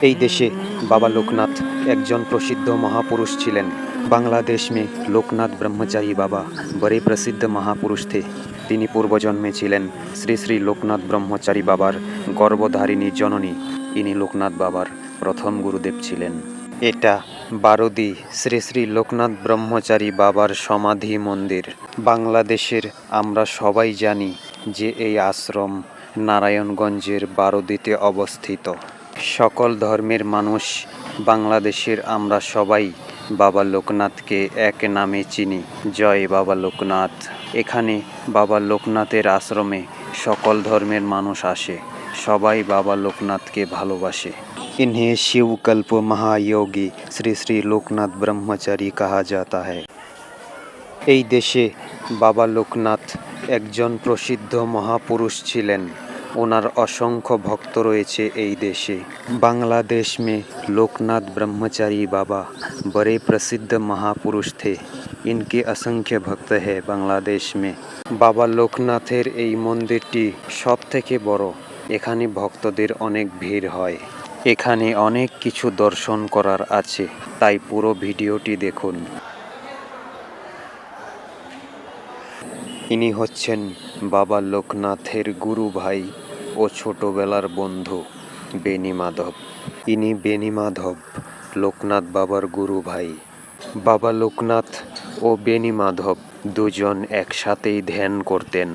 এই দেশে বাবা লোকনাথ একজন প্রসিদ্ধ महापुरुष ছিলেন বাংলাদেশ में লোকনাথ ব্রহ্মচারী বাবা বড়ে প্রসিদ্ধ महापुरुष थे তিনি পূর্বজন্মে ছিলেন শ্রী শ্রী লোকনাথ ব্রহ্মচারী বাবার গর্ভধারিণী জননী ইনি লোকনাথ বাবার প্রথম গুরুদেব ছিলেন এটা বারদি শ্রী শ্রী লোকনাথ ব্রহ্মচারী বাবার সমাধি মন্দির বাংলাদেশের আমরা সবাই জানি যে এই আশ্রম নারায়ণগঞ্জের বারদিতে অবস্থিত সকল ধর্মের মানুষ বাংলাদেশের আমরা সবাই বাবা লোকনাথকে এক নামে চিনি জয় বাবা লোকনাথ এখানে বাবা লোকনাথের আশ্রমে সকল ধর্মের মানুষ আসে সবাই বাবা লোকনাথকে ভালোবাসে इन्हें शिवकल्प महायोगी শ্রী শ্রী লোকনাথ ব্রহ্মচারী কাহা जाता है এই দেশে বাবা লোকনাথ একজন প্রসিদ্ধ মহাপুরুষ ছিলেন ওনার অসংখ্য ভক্ত রয়েছে এই দেশে বাংলাদেশ में लोकनाथ ब्रह्मचारी बाबा बड़े प्रसिद्ध महापुरुष थे इनके असंख्य भक्त है बांग्लादेश में বাবা লোকনাথের এই মন্দিরটি সব থেকে বড় এখানে ভক্তদের অনেক ভিড় হয় এখানে অনেক কিছু দর্শন করার আছে তাই পুরো ভিডিওটি দেখুন ইনি হচ্ছেন বাবা লোকনাথের গুরু ভাই ও ছোটবেলার বন্ধু বেনি মাধব। ইনি বেনি মাধব, লোকনাথ বাবার গুরু ভাই। বাবা লোকনাথ ও বেনি মাধব দুজন একসাথেই ধ্যান করতেন।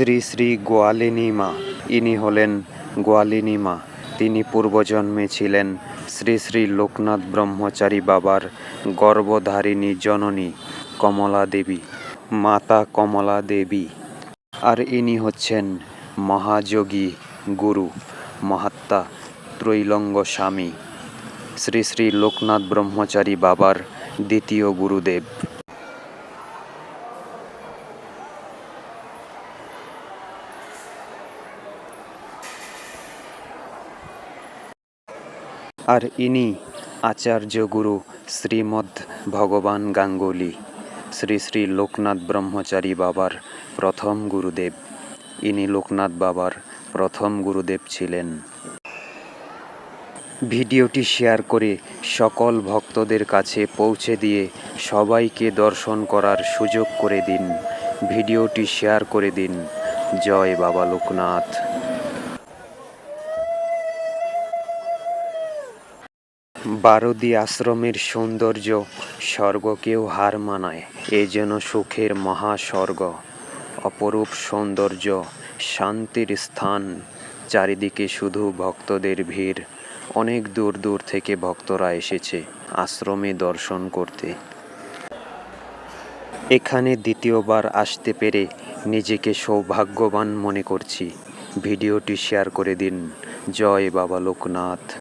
শ্রী শ্রী গোয়ালিনী মা। ইনি হলেন গোয়ালিনী মা। তিনি পূর্বজন্মে ছিলেন শ্রী শ্রী লোকনাথ ব্রহ্মচারী বাবার গর্ভধারিণী জননী কমলা দেবী, মাতা কমলা দেবী। আর ইনি হচ্ছেন মহাযোগী গুরু, মহাত্মা ত্রৈলঙ্গ স্বামী। শ্রী শ্রী লোকনাথ ব্রহ্মচারী বাবার দ্বিতীয় গুরুদেব। আর ইনি আচার্য গুরু শ্রীমদ্ ভগবান গাঙ্গুলি, শ্রী শ্রী লোকনাথ ব্রহ্মচারী বাবার প্রথম গুরুদেব। ইনি লোকনাথ বাবার প্রথম গুরুদেব ছিলেন। ভিডিওটি শেয়ার করে সকল ভক্তদের কাছে পৌঁছে দিয়ে সবাইকে দর্শন করার সুযোগ করে দিন। ভিডিওটি শেয়ার করে দিন। জয় বাবা লোকনাথ। বারদি আশ্রমের সৌন্দর্য স্বর্গকেও হার মানায়, এ যেন সুখের মহাস্বর্গ। অপরূপ সৌন্দর্য, শান্তির স্থান, চারিদিকে শুধু ভক্তদের ভিড়। অনেক দূর দূর থেকে ভক্তরা এসেছে আশ্রমে দর্শন করতে। এখানে দ্বিতীয়বার আসতে পেরে নিজেকে সৌভাগ্যবান মনে করছি। ভিডিওটি শেয়ার করে দিন। জয় বাবা লোকনাথ।